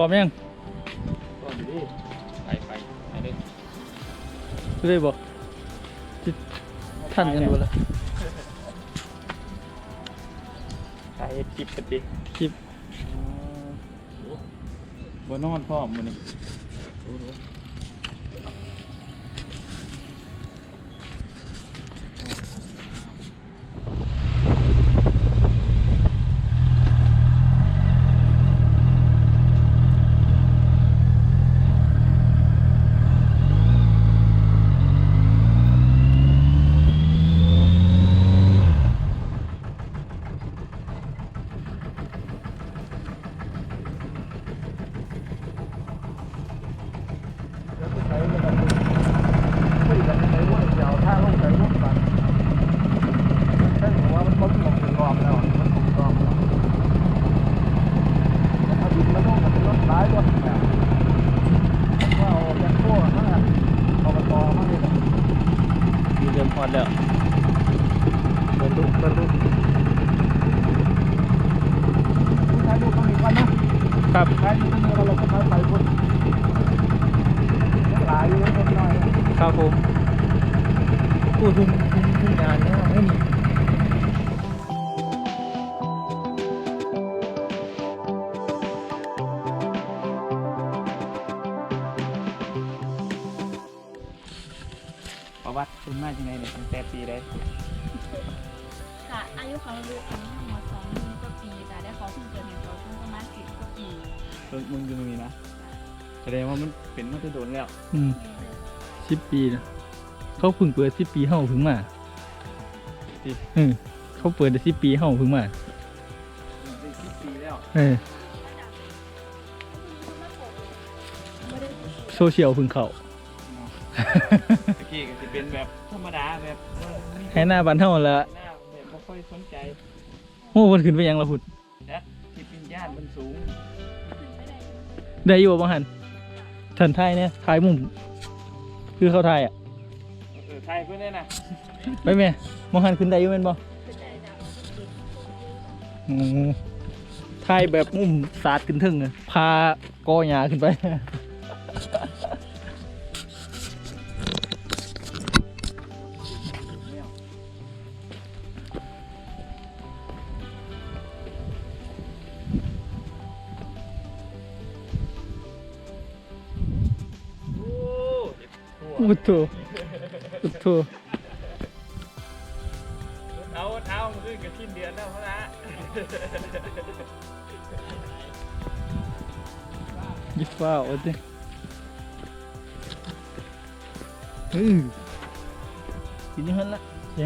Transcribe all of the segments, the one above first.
ร้อมยังก่อนดิไปไปไปเลยเลยบอกจิท่านกันดูละถ่ายคลิปกันดิคลิปบนนอนพร้อมมันนี่มีเดิมพ อดแล้วบรรลุบรรลุถ่ายรูปต้องมีกันนะครับถ่ายรูปต้องมีเราเราก็ถ่ายไปคนหลายเยอะคนน้อยครับผมพูดทุ่มทุ่มทุ่มงานเนี่ยไม่มี ประวัติคุณมาจังไงเนี่ยตั้งแต่ปีใดค่ะอายุของลูกอันนี้ทั้งหมดสองหมื่นกว่าปีแต่ได้ขอเพิ่งเกิดเห็นเขาเพิ่งประมาณสิบกว่าปีเพิ่งมึงอยู่ตรงนี้นะแสดงว่ามันเป็นมาตั้งโดนแล้วอืมสิบปีนะเขาเพิ่งเปิดสิบปีเฮาเพิ่งมาเออเขาเปิดได้สิบปีเฮาเพิ่งมาเป็นสิบปีแล้วเออโซเชียลเพิ่งเข้า ตะกี้ก็จะเป็นแบบธรรมดาแบบเออมีให้หน้าบ้านเฮาละหน้าแบบไม่ค่อยสนใจโอ้มันขึ้นไปยังละพุ่นนะที่เป็นญาติมันสูงได้อยู่บ่บางหันทันทายเนี่ยทายมุม คือเขาทายอะเออไทยเพื่อนเนี่ยนะไปแม่บางหันขึ้นได้อยู่แม่นบ่อืมทายแบบมุมสาดขึ้นถึงอะพากอหญ้าขึ้นไป อุดโถอุดโถเอาเท้ามันขึ้นกับชิ้นเดือนแล้วเขาละยิบฟ้าวเอาดิอือกินอยังหันละเจ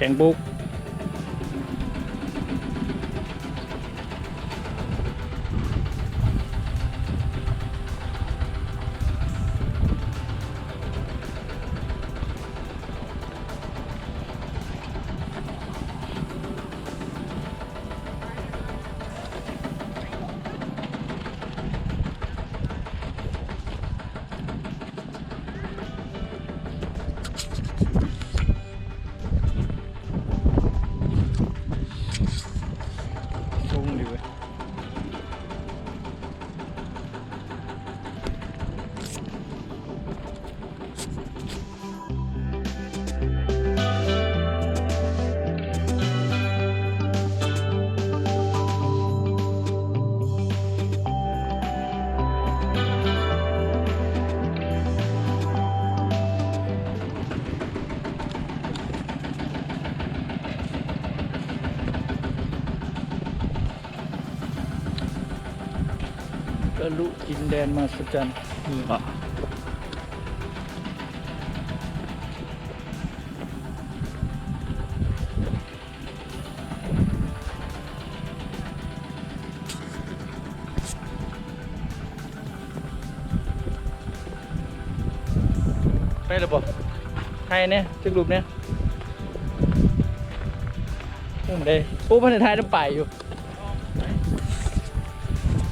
แข็งปุ๊กลุดินแดนมาสจันนี่ก็ไปหรือเปล่าไทยเนี่ยจึกรูปเนี่ยโอ้ไม่ได้โอ้พันธุ์ไทยน้ำป่ายอยู่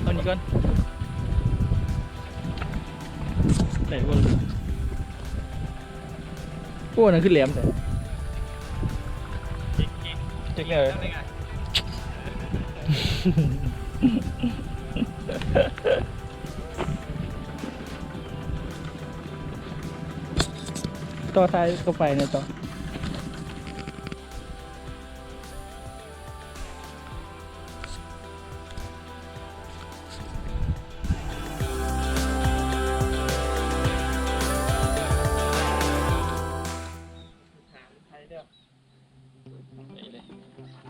เอานี้ก่อน ไหนวะโอ้นั่นคือแหลมแต่เจ๊กเลยต่อท้ายก็ไปเนี่ยต่อ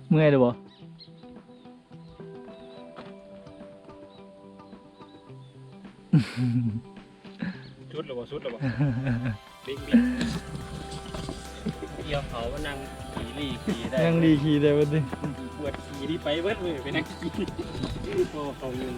เมื่อยเลยบ่ชุดหรือว่าชุดหรือว่าบิ๊กบิ๊กเกี่ยวเขามานั่งขี่ลี่ขี่ได้ยังดีขี่ได้วันนี้ปวดขี่ที่ไปเบิดมือไปนั่งขี่โอ้เขาอยู่